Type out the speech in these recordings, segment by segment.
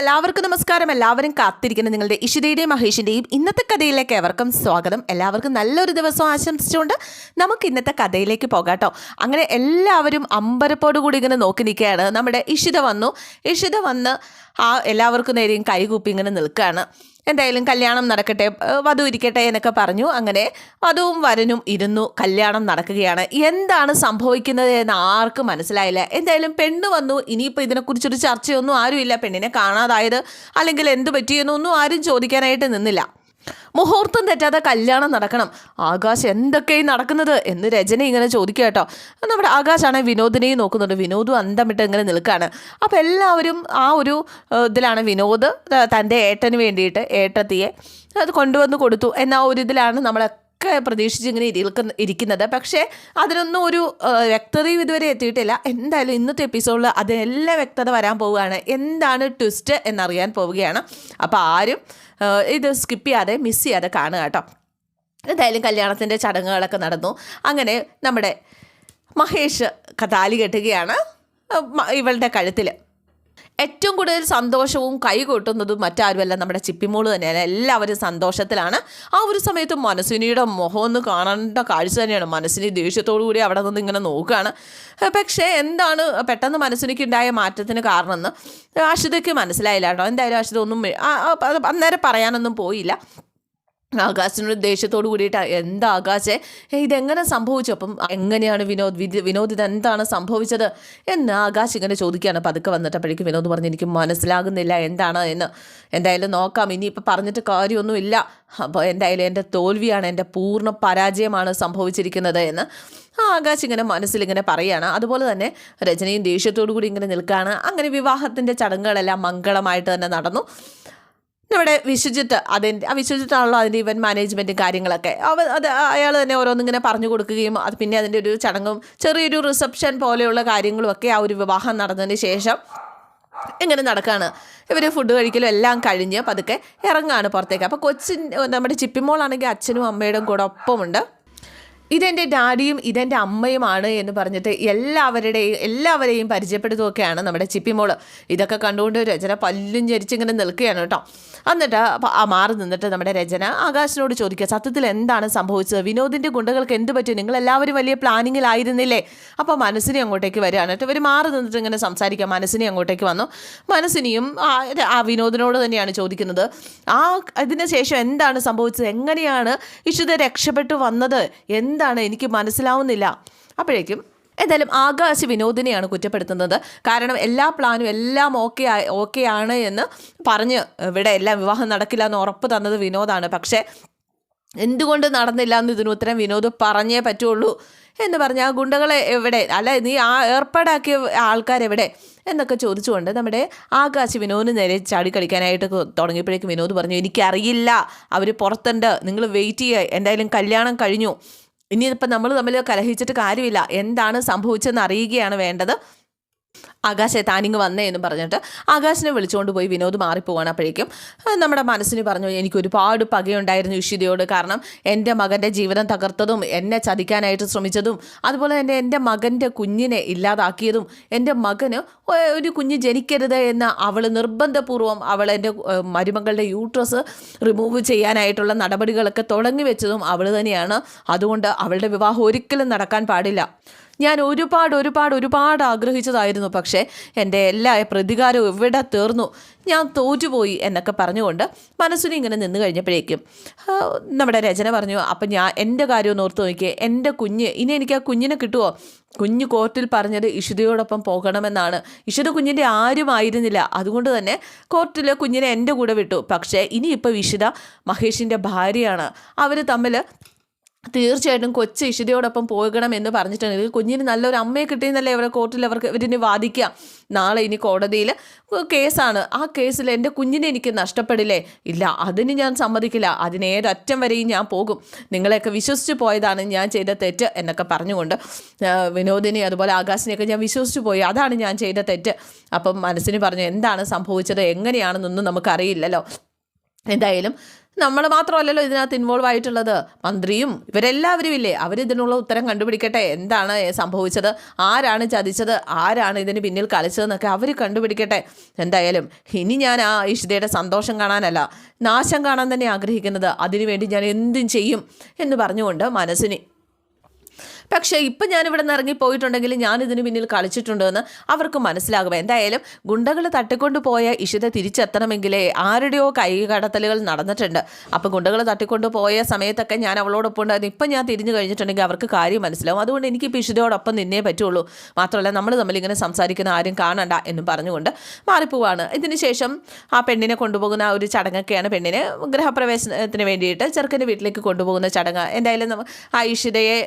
എല്ലാവർക്കും നമസ്കാരം. എല്ലാവരും കാത്തിരിക്കുന്ന നിങ്ങളുടെ ഇഷിതയുടെയും മഹേഷിന്റെയും ഇന്നത്തെ കഥയിലേക്ക് എവർക്കും സ്വാഗതം. എല്ലാവർക്കും നല്ലൊരു ദിവസം ആശംസിച്ചുകൊണ്ട് നമുക്ക് ഇന്നത്തെ കഥയിലേക്ക് പോകാട്ടോ അങ്ങനെ എല്ലാവരും അമ്പരപ്പോടുകൂടി ഇങ്ങനെ നോക്കി നിൽക്കുകയാണ്. നമ്മുടെ ഇഷിത വന്നു. ഇഷിത വന്ന് ആ എല്ലാവർക്കും നേരെയും കൈകൂപ്പി ഇങ്ങനെ നിൽക്കുകയാണ്. എന്തായാലും കല്യാണം നടക്കട്ടെ വധു ഇരിക്കട്ടെ എന്നൊക്കെ പറഞ്ഞു. അങ്ങനെ വധുവും വരനും ഇരുന്നു കല്യാണം നടക്കുകയാണ്. എന്താണ് സംഭവിക്കുന്നത് എന്ന് ആർക്കും മനസ്സിലായില്ല. എന്തായാലും പെണ്ണ് വന്നു. ഇനിയിപ്പോൾ ഇതിനെക്കുറിച്ചൊരു ചർച്ചയൊന്നും ആരുമില്ല. പെണ്ണിനെ കാണാതായത് അല്ലെങ്കിൽ എന്ത് പറ്റിയെന്നൊന്നും ആരും ചോദിക്കാനായിട്ട് നിന്നില്ല. മുഹൂർത്തം തെറ്റാതെ കല്യാണം നടക്കണം. ആകാശ് എന്തൊക്കെയും നടക്കുന്നത് എന്ന് രചന ഇങ്ങനെ ചോദിക്കുക കേട്ടോ. നമ്മുടെ ആകാശാണ് വിനോദിനെയും നോക്കുന്നുണ്ട് വിനോദും അന്തമിട്ട് ഇങ്ങനെ നിൽക്കുകയാണ്. അപ്പോൾ എല്ലാവരും ആ ഒരു ഇതിലാണ് വിനോദ് തന്റെ ഏട്ടന് വേണ്ടിയിട്ട് ഏട്ടത്തിയെ അത് കൊണ്ടുവന്ന് കൊടുത്തു. എന്ന ഒരു ഇതിലാണ് നമ്മളൊക്കെ പ്രതീക്ഷിച്ച് ഇങ്ങനെ ഇരിക്കുന്ന ഇരിക്കുന്നത്. പക്ഷേ അതിനൊന്നും ഒരു വ്യക്തതയും ഇതുവരെ എത്തിയിട്ടില്ല. എന്തായാലും ഇന്നത്തെ എപ്പിസോഡിൽ അതിനെല്ലാം വ്യക്തത വരാൻ പോവുകയാണ്. എന്താണ് ട്വിസ്റ്റ് എന്നറിയാൻ പോവുകയാണ്. അപ്പോൾ ആരും ഇത് സ്കിപ്പ് ചെയ്യാതെ മിസ് ചെയ്യാതെ കാണുക കേട്ടോ. എന്തായാലും കല്യാണത്തിന്റെ ചടങ്ങുകളൊക്കെ നടന്നു. അങ്ങനെ നമ്മുടെ മഹേഷ് കഥാലി കെട്ടുകയാണ് ഇവളുടെ കഴുത്തിൽ ഏറ്റവും കൂടുതൽ സന്തോഷവും കൈകൊട്ടുന്നതും മറ്റാരുമല്ല നമ്മുടെ ചിപ്പിമോൾ തന്നെയാണ്. എല്ലാവരും സന്തോഷത്തിലാണ്. ആ ഒരു സമയത്ത് മനസ്സിനിയുടെ മുഖം ഒന്ന് കാണേണ്ട കാഴ്ച തന്നെയാണ്. മനസ്സിനി ദേഷ്യത്തോടു കൂടി അവിടെ നിന്ന് ഇങ്ങനെ നോക്കുകയാണ്. പക്ഷേ എന്താണ് പെട്ടെന്ന് മനസ്സിനിക്ക് ഉണ്ടായ മാറ്റത്തിന് കാരണമെന്ന് അഷിതയ്ക്ക് മനസ്സിലായില്ല കേട്ടോ. എന്തായാലും അഷിത ഒന്നും അന്നേരം പറയാനൊന്നും പോയില്ല. ആകാശിനോട് ദേഷ്യത്തോട് കൂടിയിട്ട് എന്താ ആകാശെ? ഇതെങ്ങനെ സംഭവിച്ചു? അപ്പം എങ്ങനെയാണ് വിനോദ് വിനോദ് വിനോദ് ഇതെന്താണ് സംഭവിച്ചത്? എന്ന് ആകാശ് ഇങ്ങനെ ചോദിക്കുകയാണ്. പതുക്കെ വന്നിട്ടപ്പോഴേക്കും വിനോദ് പറഞ്ഞ് എനിക്ക് മനസ്സിലാകുന്നില്ല എന്താണ് എന്ന്. എന്തായാലും നോക്കാം. ഇനിയിപ്പോൾ പറഞ്ഞിട്ട് കാര്യമൊന്നുമില്ല. അപ്പോൾ എന്തായാലും എന്റെ തോൽവിയാണ് എന്റെ പൂർണ പരാജയമാണ് സംഭവിച്ചിരിക്കുന്നത് എന്ന് ആകാശ് ഇങ്ങനെ മനസ്സിലിങ്ങനെ പറയുകയാണ്. അതുപോലെ തന്നെ രചനയും ദേഷ്യത്തോടു കൂടി ഇങ്ങനെ നിൽക്കുകയാണ്. അങ്ങനെ വിവാഹത്തിന്റെ ചടങ്ങുകളെല്ലാം മംഗളമായിട്ട് തന്നെ നടന്നു. നമ്മുടെ വിശ്വജിത്ത് അതിന്റെ ആ വിശ്വജിത്താണല്ലോ അതിന്റെ ഇവന്റ് മാനേജ്മെന്റും കാര്യങ്ങളൊക്കെ. അവ അത് അയാൾ തന്നെ ഓരോന്നിങ്ങനെ പറഞ്ഞു കൊടുക്കുകയും അത് പിന്നെ അതിന്റെ ഒരു ചടങ്ങും ചെറിയൊരു റിസപ്ഷൻ പോലെയുള്ള കാര്യങ്ങളുമൊക്കെ ആ ഒരു വിവാഹം നടന്നതിന് ശേഷം ഇങ്ങനെ നടക്കുകയാണ് ഇവർ ഫുഡ് കഴിക്കലും എല്ലാം കഴിഞ്ഞ് പതുക്കെ ഇറങ്ങുകയാണ് പുറത്തേക്ക്. അപ്പോൾ കൊച്ചിൻ നമ്മുടെ ചിപ്പിമോളാണെങ്കിൽ അച്ഛനും അമ്മയുടെയും കൂടെ ഒപ്പമുണ്ട്. ഇതെന്റെ ഡാഡിയും ഇതെന്റെ അമ്മയുമാണ് എന്ന് പറഞ്ഞിട്ട് എല്ലാവരുടെയും എല്ലാവരെയും പരിചയപ്പെടുത്തുകയൊക്കെയാണ് നമ്മുടെ ചിപ്പിമോൾ ഇതൊക്കെ കണ്ടുകൊണ്ട് രചന പല്ലും ചരിച്ചിങ്ങനെ നിൽക്കുകയാണ് കേട്ടോ. എന്നിട്ട് മാറി നിന്നിട്ട് നമ്മുടെ രചന ആകാശിനോട് ചോദിക്കുക സത്യത്തിൽ എന്താണ് സംഭവിച്ചത്? വിനോദിന്റെ ഗുണ്ടകൾക്ക് എന്ത് പറ്റി? നിങ്ങൾ എല്ലാവരും വലിയ പ്ലാനിങ്ങിലായിരുന്നില്ലേ അപ്പോൾ മനസ്സിനെ അങ്ങോട്ടേക്ക് വരികയാണ് ഇവർ മാറി നിന്നിട്ട് ഇങ്ങനെ സംസാരിക്കുക. മനസ്സിനെ അങ്ങോട്ടേക്ക് വന്നു. മനസ്സിനെയും ആ വിനോദിനോട് തന്നെയാണ് ചോദിക്കുന്നത് ആ ഇതിന് ശേഷം എന്താണ് സംഭവിച്ചത്? എങ്ങനെയാണ് ഇഷിത രക്ഷപ്പെട്ടു വന്നത്? എന്താണ് എനിക്ക് മനസ്സിലാവുന്നില്ല. അപ്പോഴേക്കും എന്തായാലും ആകാശ് വിനോദിനെയാണ് കുറ്റപ്പെടുത്തുന്നത്. കാരണം എല്ലാ പ്ലാനും എല്ലാം ഓക്കെ ഓക്കെ ആണ് എന്ന് പറഞ്ഞ് ഇവിടെ എല്ലാം വിവാഹം നടക്കില്ല എന്ന് ഉറപ്പ് തന്നത് വിനോദാണ്. പക്ഷേ എന്തുകൊണ്ട് നടന്നില്ല എന്ന് ഇതിന് ഉത്തരം വിനോദ് പറഞ്ഞേ പറ്റുള്ളൂ എന്ന് പറഞ്ഞ് ആ ഗുണ്ടകളെ എവിടെ അല്ല നീ ആ ഏർപ്പാടാക്കിയ ആൾക്കാരെവിടെ എന്നൊക്കെ ചോദിച്ചുകൊണ്ട് നമ്മുടെ ആകാശ് വിനോദിന് നേരെ ചാടി കളിക്കാനായിട്ട് തുടങ്ങിയപ്പോഴേക്കും വിനോദ് പറഞ്ഞു എനിക്കറിയില്ല അവർ പുറത്തുണ്ട്. നിങ്ങൾ വെയിറ്റ് ചെയ്യുക. എന്തായാലും കല്യാണം കഴിഞ്ഞു. ഇനിയിപ്പോൾ നമ്മൾ തമ്മിൽ കലഹിച്ചിട്ട് കാര്യമില്ല. എന്താണ് സംഭവിച്ചതെന്ന് അറിയുകയാണ് വേണ്ടത്. ആകാശെ താനിങ് വന്നേ എന്ന് പറഞ്ഞിട്ട് ആകാശിനെ വിളിച്ചുകൊണ്ട് പോയി വിനോദ് മാറിപ്പോവാണ് അപ്പോഴേക്കും. നമ്മുടെ മനസ്സിന് പറഞ്ഞു എനിക്ക് ഒരുപാട് പകയുണ്ടായിരുന്നു ഇഷിതയോട് കാരണം എന്റെ മകന്റെ ജീവിതം തകർത്തതും എന്നെ ചതിക്കാനായിട്ട് ശ്രമിച്ചതും അതുപോലെ തന്നെ എന്റെ മകന്റെ കുഞ്ഞിനെ ഇല്ലാതാക്കിയതും എന്റെ മകന് ഒരു കുഞ്ഞ് ജനിക്കരുത് എന്ന് അവൾ നിർബന്ധപൂർവം അവൾ എന്റെ മരുമകളുടെ യൂട്രസ് റിമൂവ് ചെയ്യാനായിട്ടുള്ള നടപടികളൊക്കെ തുടങ്ങി വെച്ചതും അവൾ തന്നെയാണ്. അതുകൊണ്ട് അവളുടെ വിവാഹം ഒരിക്കലും നടക്കാൻ പാടില്ല. ഞാൻ ഒരുപാട് ഒരുപാട് ഒരുപാട് ആഗ്രഹിച്ചതായിരുന്നു. പക്ഷേ എന്റെ എല്ലാ പ്രതികാരവും ഇവിടെ തീർന്നു? ഞാൻ തോറ്റുപോയി എന്നൊക്കെ പറഞ്ഞുകൊണ്ട് മനസ്സിന് ഇങ്ങനെ നിന്ന് കഴിഞ്ഞപ്പോഴേക്കും നമ്മുടെ രചന പറഞ്ഞു അപ്പം ഞാൻ എന്റെ കാര്യം ഓർത്ത് നോക്കിയേ എന്റെ കുഞ്ഞ് ഇനി എനിക്ക് ആ കുഞ്ഞിനെ കിട്ടുമോ കുഞ്ഞ് കോർട്ടിൽ പറഞ്ഞത് ഇഷിതയോടൊപ്പം പോകണമെന്നാണ്. ഇഷിത കുഞ്ഞിന്റെ ആരുമായിരുന്നില്ല അതുകൊണ്ട് തന്നെ കോർട്ടിൽ കുഞ്ഞിനെ എന്റെ കൂടെ വിട്ടു. പക്ഷേ ഇനിയിപ്പോൾ ഇഷിത മഹേഷിന്റെ ഭാര്യയാണ്. അവർ തമ്മിൽ തീർച്ചയായിട്ടും കൊച്ചു ഇഷിതയോടൊപ്പം പോകണം എന്ന് പറഞ്ഞിട്ടുണ്ടെങ്കിൽ കുഞ്ഞിന് നല്ലൊരു അമ്മയെ കിട്ടിയെന്നല്ലേ ഇവരെ കോർട്ടിൽ അവർക്ക് ഇവരിന് വാദിക്കാം. നാളെ ഇനി കോടതിയിൽ കേസാണ്. ആ കേസിൽ എന്റെ കുഞ്ഞിനെ എനിക്ക് നഷ്ടപ്പെടില്ലേ? ഇല്ല അതിന് ഞാൻ സമ്മതിക്കില്ല. അതിനേതറ്റം വരെയും ഞാൻ പോകും. നിങ്ങളെയൊക്കെ വിശ്വസിച്ച് പോയതാണ് ഞാൻ ചെയ്ത തെറ്റ് എന്നൊക്കെ പറഞ്ഞുകൊണ്ട് വിനോദിനെ അതുപോലെ ആകാശിനെയൊക്കെ ഞാൻ വിശ്വസിച്ച് പോയി. അതാണ് ഞാൻ ചെയ്ത തെറ്റ്. അപ്പം മനസ്സിന് പറഞ്ഞു എന്താണ് സംഭവിച്ചത്? എങ്ങനെയാണെന്നൊന്നും നമുക്കറിയില്ലല്ലോ. എന്തായാലും നമ്മൾ മാത്രമല്ലല്ലോ ഇതിനകത്ത് ഇൻവോൾവ് ആയിട്ടുള്ളത്. മന്ത്രിയും ഇവരെല്ലാവരും ഇല്ലേ? അവരിതിനുള്ള ഉത്തരം കണ്ടുപിടിക്കട്ടെ. എന്താണ് സംഭവിച്ചത്? ആരാണ് ചതിച്ചത്? ആരാണ് ഇതിന് പിന്നിൽ കളിച്ചതെന്നൊക്കെ അവർ കണ്ടുപിടിക്കട്ടെ. എന്തായാലും ഇനി ഞാൻ ആ ഇഷിതയുടെ സന്തോഷം കാണാനല്ല നാശം കാണാൻ തന്നെ ആഗ്രഹിക്കുന്നത്. അതിനുവേണ്ടി ഞാൻ എന്തും ചെയ്യും എന്ന് പറഞ്ഞുകൊണ്ട് മനസ്സിന് പക്ഷേ ഇപ്പം ഞാനിവിടെ നിന്ന് ഇറങ്ങി പോയിട്ടുണ്ടെങ്കിൽ ഞാനിതിന് പിന്നിൽ കളിച്ചിട്ടുണ്ടെന്ന് അവർക്ക് മനസ്സിലാകും. എന്തായാലും ഗുണ്ടകൾ തട്ടിക്കൊണ്ട് പോയ ഇഷിത തിരിച്ചെത്തണമെങ്കിലേ ആരുടെയോ കൈ കടത്തലുകൾ നടന്നിട്ടുണ്ട്. അപ്പോൾ ഗുണ്ടകൾ തട്ടിക്കൊണ്ട് പോയ സമയത്തൊക്കെ ഞാൻ അവളോടൊപ്പം ഉണ്ടായിരുന്നു. ഇപ്പം ഞാൻ തിരിഞ്ഞു കഴിഞ്ഞിട്ടുണ്ടെങ്കിൽ അവർക്ക് കാര്യം മനസ്സിലാവും. അതുകൊണ്ട് എനിക്കിപ്പോൾ ഇഷിതയോടൊപ്പം നിന്നേ പറ്റുള്ളൂ. മാത്രമല്ല നമ്മൾ തമ്മിൽ ഇങ്ങനെ സംസാരിക്കുന്ന ആരും കാണണ്ട എന്നും പറഞ്ഞുകൊണ്ട് മാറിപ്പോവാണ്. ഇതിന് ശേഷം ആ പെണ്ണിനെ കൊണ്ടുപോകുന്ന ആ ഒരു ചടങ്ങൊക്കെയാണ് പെണ്ണിനെ ഗൃഹപ്രവേശനത്തിന് വേണ്ടിയിട്ട് ചെറുക്കന്റെ വീട്ടിലേക്ക് കൊണ്ടുപോകുന്ന ചടങ്ങ്. എന്തായാലും ആ ഇഷിതയെ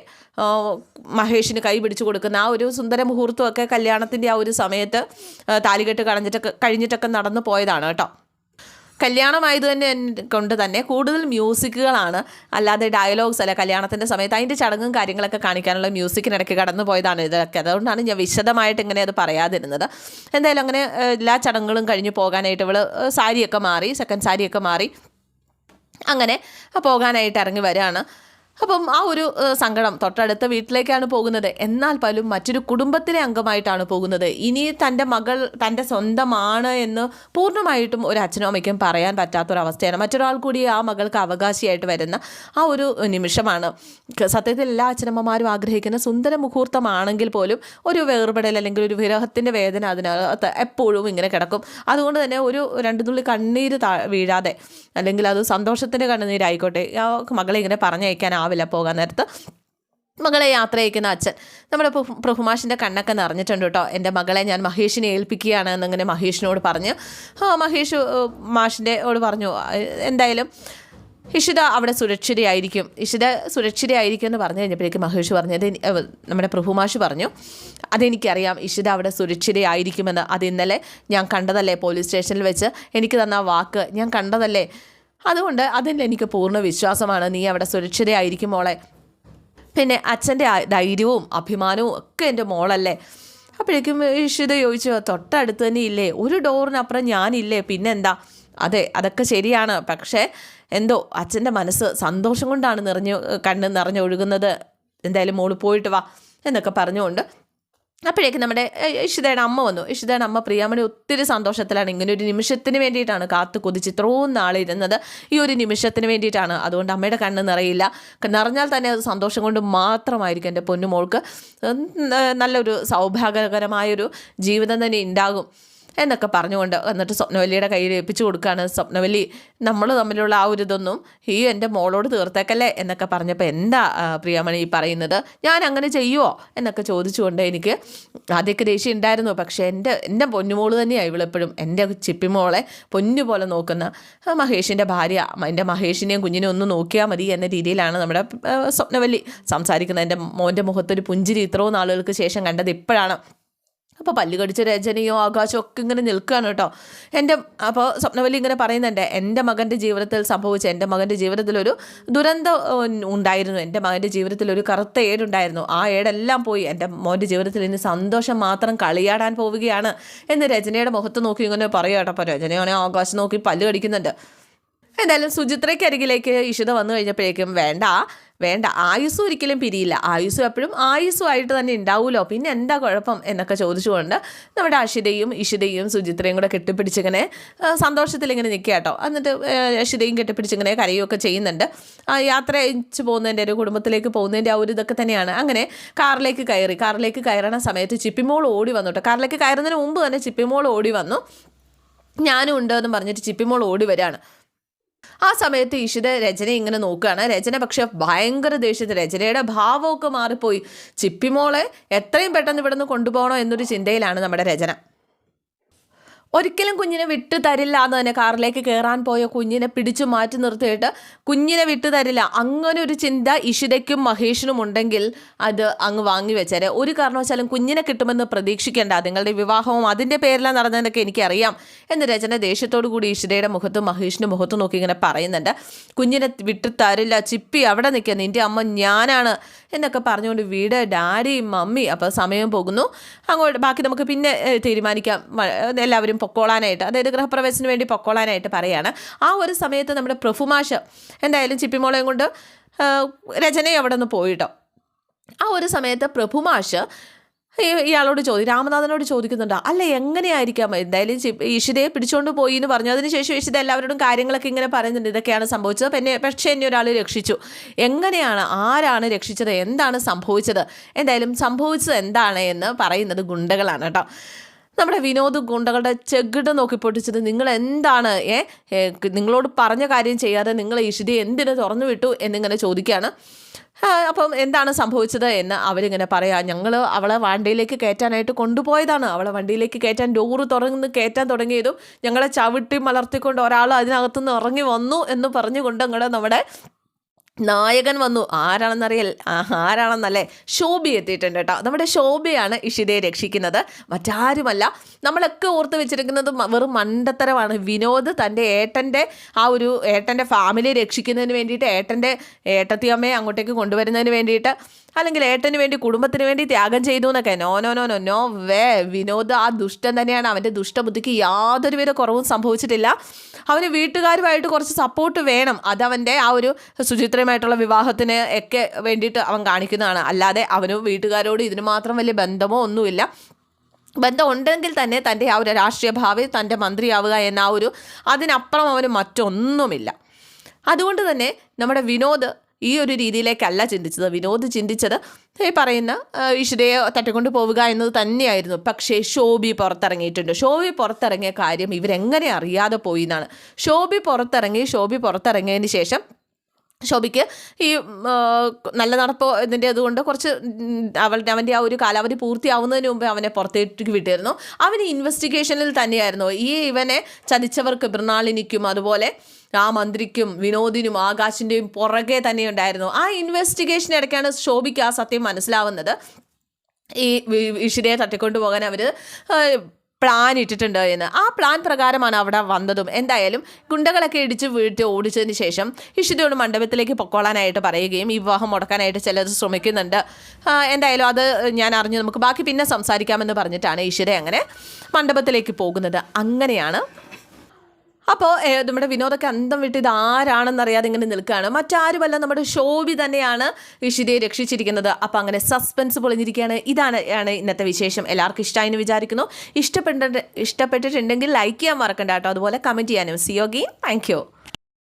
മഹേഷിന് കൈ പിടിച്ചു കൊടുക്കുന്ന ആ ഒരു സുന്ദര മുഹൂർത്തമൊക്കെ കല്യാണത്തിന്റെ ആ ഒരു സമയത്ത് താലികെട്ട് കളഞ്ഞിട്ടൊക്കെ കഴിഞ്ഞിട്ടൊക്കെ നടന്നു പോയതാണ് കേട്ടോ. കല്യാണമായത് തന്നെ കൊണ്ട് തന്നെ കൂടുതൽ മ്യൂസിക്കുകളാണ്. അല്ലാതെ ഡയലോഗ്സ് അല്ല കല്യാണത്തിന്റെ സമയത്ത് അതിന്റെ ചടങ്ങും കാര്യങ്ങളൊക്കെ കാണിക്കാനുള്ള മ്യൂസിക്കിനിടയ്ക്ക് കടന്നു പോയതാണ് ഇതൊക്കെ. അതുകൊണ്ടാണ് ഞാൻ വിശദമായിട്ട് ഇങ്ങനെ അത് പറയാതിരുന്നത്. എന്തായാലും അങ്ങനെ എല്ലാ ചടങ്ങുകളും കഴിഞ്ഞ് പോകാനായിട്ട് ഇവൾ സാരിയൊക്കെ മാറി സെക്കൻഡ് സാരിയൊക്കെ മാറി അങ്ങനെ പോകാനായിട്ട് ഇറങ്ങി വരികയാണ്. അപ്പം ആ ഒരു സങ്കടം തൊട്ടടുത്ത വീട്ടിലേക്കാണ് പോകുന്നത്. എന്നാൽ പോലും മറ്റൊരു കുടുംബത്തിലെ അംഗമായിട്ടാണ് പോകുന്നത്. ഇനി തന്റെ മകൾ തന്റെ സ്വന്തമാണ് എന്ന് പൂർണമായിട്ടും ഒരു അച്ഛനും അമ്മയ്ക്കും പറയാൻ പറ്റാത്തൊരവസ്ഥയാണ്. മറ്റൊരാൾ കൂടി ആ മകൾക്ക് അവകാശിയായിട്ട് വരുന്ന ആ ഒരു നിമിഷമാണ്. സത്യത്തിൽ എല്ലാ അച്ഛനമ്മമാരും ആഗ്രഹിക്കുന്ന സുന്ദര മുഹൂർത്തമാണെങ്കിൽ പോലും ഒരു വേർപെടൽ അല്ലെങ്കിൽ ഒരു വിരഹത്തിന്റെ വേദന അതിനകത്ത് എപ്പോഴും ഇങ്ങനെ കിടക്കും. അതുകൊണ്ട് തന്നെ ഒരു രണ്ടു തുള്ളി കണ്ണീര് വീഴാതെ അല്ലെങ്കിൽ അത് സന്തോഷത്തിന്റെ കണ്ണുനീരായിക്കോട്ടെ. ആ മകളെ ഇങ്ങനെ പറഞ്ഞയക്കാനാവില്ല പോകാൻ നേരത്ത് മകളെ യാത്ര അയക്കുന്ന അച്ഛൻ. നമ്മുടെ പ്രഹുമാഷിന്റെ കണ്ണൊക്കെ നിറഞ്ഞിട്ടുണ്ട് കേട്ടോ. എന്റെ മകളെ ഞാൻ മഹേഷിനെ ഏൽപ്പിക്കുകയാണ് എന്നിങ്ങനെ മഹേഷിനോട് പറഞ്ഞ്. മഹേഷ് മാഷിന്റെ ഓട് പറഞ്ഞു എന്തായാലും ഇഷിത അവിടെ സുരക്ഷിതയായിരിക്കും. ഇഷിത സുരക്ഷിതയായിരിക്കും എന്ന് പറഞ്ഞു കഴിഞ്ഞപ്പോഴേക്കും മഹേഷ് പറഞ്ഞു അത് നമ്മുടെ പ്രഭുമാഷ് പറഞ്ഞു അതെനിക്കറിയാം ഇഷിത അവിടെ സുരക്ഷിതയായിരിക്കുമെന്ന്. അത് ഇന്നലെ ഞാൻ കണ്ടതല്ലേ പോലീസ് സ്റ്റേഷനിൽ വെച്ച്? എനിക്ക് തന്ന വാക്ക് ഞാൻ കണ്ടതല്ലേ? അതുകൊണ്ട് അതിൽ എനിക്ക് പൂർണ വിശ്വാസമാണ്. നീ അവിടെ സുരക്ഷിതയായിരിക്കും മോളെ. പിന്നെ അച്ഛന്റെ ധൈര്യവും അഭിമാനവും ഒക്കെ എന്റെ മോളല്ലേ. അപ്പോഴേക്കും ഇഷിത ചോദിച്ചു തൊട്ടടുത്ത് തന്നെ ഇല്ലേ? ഒരു ഡോറിനപ്പുറം ഞാനില്ലേ? പിന്നെന്താ? അതെ അതൊക്കെ ശരിയാണ്. പക്ഷേ എന്തോ അച്ഛന്റെ മനസ്സ് സന്തോഷം കൊണ്ടാണ് നിറഞ്ഞു കണ്ണ് നിറഞ്ഞൊഴുകുന്നത്. എന്തായാലും മോൾ പോയിട്ട് വാ എന്നൊക്കെ പറഞ്ഞുകൊണ്ട് അപ്പോഴേക്കും നമ്മുടെ ഇഷിതയുടെ അമ്മ വന്നു. ഇഷിതയുടെ അമ്മ പ്രിയാമണി ഒത്തിരി സന്തോഷത്തിലാണ്. ഇങ്ങനെ ഒരു നിമിഷത്തിന് വേണ്ടിയിട്ടാണ് കാത്തു കൊതിച്ച് ഇത്രയും നാളിരുന്നത് ഈ ഒരു നിമിഷത്തിന് വേണ്ടിയിട്ടാണ്. അതുകൊണ്ട് അമ്മയുടെ കണ്ണ് നിറയില്ല. നിറഞ്ഞാൽ തന്നെ അത് സന്തോഷം കൊണ്ട് മാത്രമായിരിക്കും എന്റെ പൊന്നുമോൾക്ക്. നല്ലൊരു സൗഭാഗ്യകരമായൊരു ജീവിതം തന്നെ ഉണ്ടാകും. എന്നൊക്കെ പറഞ്ഞുകൊണ്ട് എന്നിട്ട് സ്വപ്നവല്ലിയുടെ കയ്യിൽ ഏൽപ്പിച്ചു കൊടുക്കുകയാണ്. സ്വപ്നവല്ലി നമ്മൾ തമ്മിലുള്ള ആ ഒരു ഇതൊന്നും ഈ എന്റെ മോളോട് തീർത്തേക്കല്ലേ എന്നൊക്കെ പറഞ്ഞപ്പോൾ എന്താ പ്രിയമണി പറയുന്നത്? ഞാൻ അങ്ങനെ ചെയ്യുമോ എന്നൊക്കെ ചോദിച്ചുകൊണ്ട് എനിക്ക് ആദ്യമൊക്കെ ദേഷ്യം ഉണ്ടായിരുന്നു. പക്ഷേ എന്റെ എന്റെ പൊന്നുമോൾ തന്നെയാണ് ഇവളെപ്പോഴും എന്റെ ചിപ്പിമോളെ പൊന്നു പോലെ നോക്കുന്ന മഹേഷിന്റെ ഭാര്യ. എന്റെ മഹേഷിനെയും കുഞ്ഞിനെയും ഒന്ന് നോക്കിയാൽ മതി എന്ന രീതിയിലാണ് നമ്മുടെ സ്വപ്നവല്ലി സംസാരിക്കുന്നത്. എന്റെ മോന്റെ മുഖത്തൊരു പുഞ്ചിരി ഇത്രയും നാളുകൾക്ക് ശേഷം കണ്ടത് ഇപ്പോഴാണ്. അപ്പോൾ പല്ല് കടിച്ച രചനയോ ആകാശവും ഒക്കെ ഇങ്ങനെ നിൽക്കുകയാണ് കേട്ടോ. എന്റെ അപ്പോൾ സ്വപ്നവലി ഇങ്ങനെ പറയുന്നുണ്ട് എന്റെ മകന്റെ ജീവിതത്തിൽ സംഭവിച്ച എന്റെ മകന്റെ ജീവിതത്തിലൊരു ദുരന്തം ഉണ്ടായിരുന്നു. എന്റെ മകന്റെ ജീവിതത്തിൽ ഒരു കറുത്ത ഏടുണ്ടായിരുന്നു. ആ ഏടെല്ലാം പോയി എന്റെ മോന്റെ ജീവിതത്തിൽ ഇനി സന്തോഷം മാത്രം കളിയാടാൻ പോവുകയാണ് എന്ന് രചനയുടെ മുഖത്ത് നോക്കി ഇങ്ങനെ പറയുക കേട്ടോ. അപ്പോൾ രചനയാണെങ്കിൽ ആകാശം നോക്കി പല്ല് കടിക്കുന്നുണ്ട്. എന്തായാലും സുചിത്രയ്ക്ക് അരികിലേക്ക് ഇഷിത വന്നു കഴിഞ്ഞപ്പോഴേക്കും വേണ്ട വേണ്ട. ആയുസ് ഒരിക്കലും പിരിയില്ല. ആയുസ് എപ്പോഴും ആയുസ്സുമായിട്ട് തന്നെ ഉണ്ടാവുമല്ലോ പിന്നെ എന്താ കുഴപ്പം എന്നൊക്കെ ചോദിച്ചുകൊണ്ട് നമ്മുടെ അഷിതയും ഇഷിതയും സുചിത്രയും കൂടെ കെട്ടിപ്പിടിച്ചിങ്ങനെ സന്തോഷത്തിൽ ഇങ്ങനെ നിൽക്കുക കേട്ടോ. എന്നിട്ട് അഷിതയും കെട്ടിപ്പിടിച്ചിങ്ങനെ കരയുമൊക്കെ ചെയ്യുന്നുണ്ട്. യാത്ര അയച്ചു പോകുന്നതിന്റെ ഒരു കുടുംബത്തിലേക്ക് പോകുന്നതിന്റെ ആ ഒരു ഇതൊക്കെ തന്നെയാണ്. അങ്ങനെ കാറിലേക്ക് കയറി കാറിലേക്ക് കയറണ സമയത്ത് ചിപ്പിമോൾ ഓടി വന്നു കേട്ടോ. കാറിലേക്ക് കയറുന്നതിന് മുമ്പ് തന്നെ ചിപ്പിമോൾ ഓടി വന്നു. ഞാനും ഉണ്ട് എന്ന് പറഞ്ഞിട്ട് ചിപ്പിമോൾ ഓടി വരികയാണ്. ആ സമയത്ത് ഇഷിത രചന ഇങ്ങനെ നോക്കുകയാണ്. രചന പക്ഷെ ഭയങ്കര ദേഷ്യത്തിൽ രചനയുടെ ഭാവമൊക്കെ മാറിപ്പോയി. ചിപ്പിമോളെ എത്രയും പെട്ടെന്ന് ഇവിടുന്ന് കൊണ്ടുപോകണോ എന്നൊരു ചിന്തയിലാണ് നമ്മുടെ രചന. ഒരിക്കലും കുഞ്ഞിനെ വിട്ടു തരില്ല എന്ന് തന്നെ കാറിലേക്ക് കയറാൻ പോയ കുഞ്ഞിനെ പിടിച്ചു മാറ്റി നിർത്തിയിട്ട് കുഞ്ഞിനെ വിട്ടു തരില്ല. അങ്ങനെ ഒരു ചിന്ത ഇഷിതയ്ക്കും മഹേഷിനും ഉണ്ടെങ്കിൽ അത് അങ്ങ് വാങ്ങി ഒരു കാരണവശാലും കുഞ്ഞിനെ കിട്ടുമെന്ന് പ്രതീക്ഷിക്കേണ്ട. നിങ്ങളുടെ വിവാഹവും അതിന്റെ പേരിലാണ് നടന്നതെന്നൊക്കെ എനിക്കറിയാം എന്ന് രചന ദേഷ്യത്തോടു കൂടി ഇഷിതയുടെ മുഖത്തും മഹേഷിന്റെ മുഖത്തും നോക്കി ഇങ്ങനെ പറയുന്നുണ്ട്. കുഞ്ഞിനെ വിട്ടു തരില്ല. ചിപ്പി അവിടെ നിൽക്കുക. നിന്റെ അമ്മ ഞാനാണ് എന്നൊക്കെ പറഞ്ഞുകൊണ്ട് വീട് ഡാഡി മമ്മി അപ്പോൾ സമയം പോകുന്നു. അങ്ങോട്ട് ബാക്കി നമുക്ക് പിന്നെ തീരുമാനിക്കാം. എല്ലാവരും പൊക്കോളാനായിട്ട് അതായത് ഗൃഹപ്രവേശത്തിന് വേണ്ടി പൊക്കോളാനായിട്ട് പറയുകയാണ്. ആ ഒരു സമയത്ത് നമ്മുടെ പ്രഫുമാഷ് എന്തായാലും ചിപ്പിമോളെയും കൊണ്ട് രചനയെ അവിടെ നിന്ന് പോയിട്ടോ. ആ ഒരു സമയത്ത് പ്രഭുമാഷ് ഇയാളോട് ചോദി രാമനാഥനോട് ചോദിക്കുന്നുണ്ട് അല്ല എങ്ങനെയായിരിക്കാം? എന്തായാലും ഈശ്വരയെ പിടിച്ചുകൊണ്ട് പോയി എന്ന് പറഞ്ഞു അതിനുശേഷം ഈശ്വര എല്ലാവരോടും കാര്യങ്ങളൊക്കെ ഇങ്ങനെ പറയുന്നുണ്ട്. ഇതൊക്കെയാണ് സംഭവിച്ചത്. പിന്നെ പക്ഷേ എന്നെ ഒരാൾ രക്ഷിച്ചു. എങ്ങനെയാണ് ആരാണ് രക്ഷിച്ചത്? എന്താണ് സംഭവിച്ചത്? എന്തായാലും സംഭവിച്ചത് എന്താണ് എന്ന് പറയുന്നത് ഗുണ്ടകളാണ് കേട്ടോ. നമ്മുടെ വിനോദ് ഗുണ്ടകളുടെ ചെകിട് നോക്കി പൊട്ടിച്ചത് നിങ്ങൾ എന്താണ് ഏ നിങ്ങളോട് പറഞ്ഞ കാര്യം ചെയ്യാതെ നിങ്ങൾ ഇഷിതി എന്തിനു തുറന്നു വിട്ടു എന്നിങ്ങനെ ചോദിക്കുകയാണ്. അപ്പം എന്താണ് സംഭവിച്ചത് എന്ന് അവരിങ്ങനെ പറയാ. ഞങ്ങൾ അവളെ വണ്ടിയിലേക്ക് കയറ്റാനായിട്ട് കൊണ്ടുപോയതാണ്. അവളെ വണ്ടിയിലേക്ക് കയറ്റാൻ ഡോറ് തുറന്ന് കയറ്റാൻ തുടങ്ങിയതും ഞങ്ങളെ ചവിട്ടി മലർത്തിക്കൊണ്ട് ഒരാൾ അതിനകത്തുനിന്ന് ഇറങ്ങി വന്നു എന്ന് പറഞ്ഞുകൊണ്ട് അങ്ങോട്ട് നമ്മുടെ നായകൻ വന്നു. ആരാണെന്നറിയൽ ആരാണെന്നല്ലേ? ശോഭി എത്തിയിട്ടുണ്ട് കേട്ടോ. നമ്മുടെ ശോഭയാണ് ഇഷിതയെ രക്ഷിക്കുന്നത്. മറ്റാരുമല്ല. നമ്മളൊക്കെ ഓർത്ത് വെച്ചിരിക്കുന്നത് വെറും മണ്ടത്തരമാണ്. വിനോദ് തന്റെ ഏട്ടന്റെ ആ ഒരു ഏട്ടന്റെ ഫാമിലി രക്ഷിക്കുന്നതിന് വേണ്ടിയിട്ട് ഏട്ടന്റെ ഏട്ടത്തിയമ്മയെ അങ്ങോട്ടേക്ക് കൊണ്ടുവരുന്നതിന് വേണ്ടിയിട്ട് അല്ലെങ്കിൽ ഏട്ടന് വേണ്ടി കുടുംബത്തിന് വേണ്ടി ത്യാഗം ചെയ്തു എന്നൊക്കെ. No no no no no way Vinod ആ ദുഷ്ടൻ തന്നെയാണ് അവന്റെ ദുഷ്ടബുദ്ധിക്ക് യാതൊരു യാതൊരുവിധ കുറവും സംഭവിച്ചിട്ടില്ല. അവന് വീട്ടുകാരുമായിട്ട് കുറച്ച് സപ്പോർട്ട് വേണം. അതവന്റെ ആ ഒരു സുചിത്രയുമായിട്ടുള്ള വിവാഹത്തിന് ഒക്കെ വേണ്ടിയിട്ട് അവൻ കാണിക്കുന്നതാണ്. അല്ലാതെ അവന് വീട്ടുകാരോട് ഇതിന് മാത്രം വലിയ ബന്ധമോ ഒന്നുമില്ല. ബന്ധം ഉണ്ടെങ്കിൽ തന്നെ തന്റെ ആ ഒരു രാഷ്ട്രീയ ഭാവി തന്റെ മന്ത്രിയാവുക എന്ന ആ ഒരു അതിനപ്പുറം അവന് മറ്റൊന്നുമില്ല. അതുകൊണ്ട് തന്നെ നമ്മുടെ വിനോദ് ഈ ഒരു രീതിയിലേക്കല്ല ചിന്തിച്ചത് വിനോദ് ചിന്തിച്ചത്. ഈ പറയുന്ന ഈശ്വരയെ തട്ടിക്കൊണ്ട് പോവുക എന്നത് തന്നെയായിരുന്നു. പക്ഷേ ഷോബി പുറത്തിറങ്ങിയിട്ടുണ്ട്. ഷോബി പുറത്തിറങ്ങിയ കാര്യം ഇവരെങ്ങനെ അറിയാതെ പോയി എന്നാണ് ഷോബി പുറത്തിറങ്ങി ഷോബി പുറത്തിറങ്ങിയതിന് ശേഷം ശോഭിക്ക്. ഈ നല്ല നടപ്പ് ഇതിന്റെ അതുകൊണ്ട് കുറച്ച് അവളുടെ അവന്റെ ആ ഒരു കാലാവധി പൂർത്തിയാവുന്നതിന് മുമ്പ് അവനെ പുറത്തേക്ക് വിട്ടിരുന്നു. അവന് ഇൻവെസ്റ്റിഗേഷനിൽ തന്നെയായിരുന്നു. ഈ ഇവനെ ചതിച്ചവർക്ക് മൃണാളിനിക്കും അതുപോലെ ആ മന്ത്രിക്കും വിനോദിനും ആകാശിന്റെയും പുറകെ തന്നെ ഉണ്ടായിരുന്നു. ആ ഇൻവെസ്റ്റിഗേഷൻ ഇടയ്ക്കാണ് ശോഭിക്ക് ആ സത്യം മനസ്സിലാവുന്നത്. ഈ ഇഷിരയെ തട്ടിക്കൊണ്ടുപോകാൻ തട്ടിക്കൊണ്ടു പോകാൻ അവർ പ്ലാൻ ഇട്ടിട്ടുണ്ട് എന്ന്. ആ പ്ലാൻ പ്രകാരമാണ് അവിടെ വന്നതും. എന്തായാലും ഗുണ്ടകളൊക്കെ ഇടിച്ച് വീട്ടിൽ ഓടിച്ചതിന് ശേഷം ഇഷിതയോട് മണ്ഡപത്തിലേക്ക് പൊക്കോളാനായിട്ട് പറയുകയും ഈ വിവാഹം മുടക്കാനായിട്ട് ചിലർ ശ്രമിക്കുന്നുണ്ട്. എന്തായാലും അത് ഞാൻ അറിഞ്ഞു നമുക്ക് ബാക്കി പിന്നെ സംസാരിക്കാമെന്ന് പറഞ്ഞിട്ടാണ് ഇഷിത അങ്ങനെ മണ്ഡപത്തിലേക്ക് പോകുന്നത്. അങ്ങനെയാണ് അപ്പോൾ നമ്മുടെ വിനോദൊക്കെ അന്തം വിട്ട് ഇത് ആരാണെന്നറിയാതെ ഇങ്ങനെ നിൽക്കുകയാണ്. മറ്റാരുമല്ല നമ്മുടെ ഷോബി തന്നെയാണ് ഇഷിതയെ രക്ഷിച്ചിരിക്കുന്നത്. അപ്പോൾ അങ്ങനെ സസ്പെൻസ് പൊളിഞ്ഞിരിക്കുകയാണ്. ഇതാണ് ആണ് ഇന്നത്തെ വിശേഷം. എല്ലാവർക്കും ഇഷ്ടമായി എന്ന് വിചാരിക്കുന്നു. ഇഷ്ടപ്പെട്ട ഇഷ്ടപ്പെട്ടിട്ടുണ്ടെങ്കിൽ ലൈക്ക് ചെയ്യാൻ മറക്കണ്ട കേട്ടോ. അതുപോലെ കമന്റ് ചെയ്യാനും. സിയോഗി താങ്ക്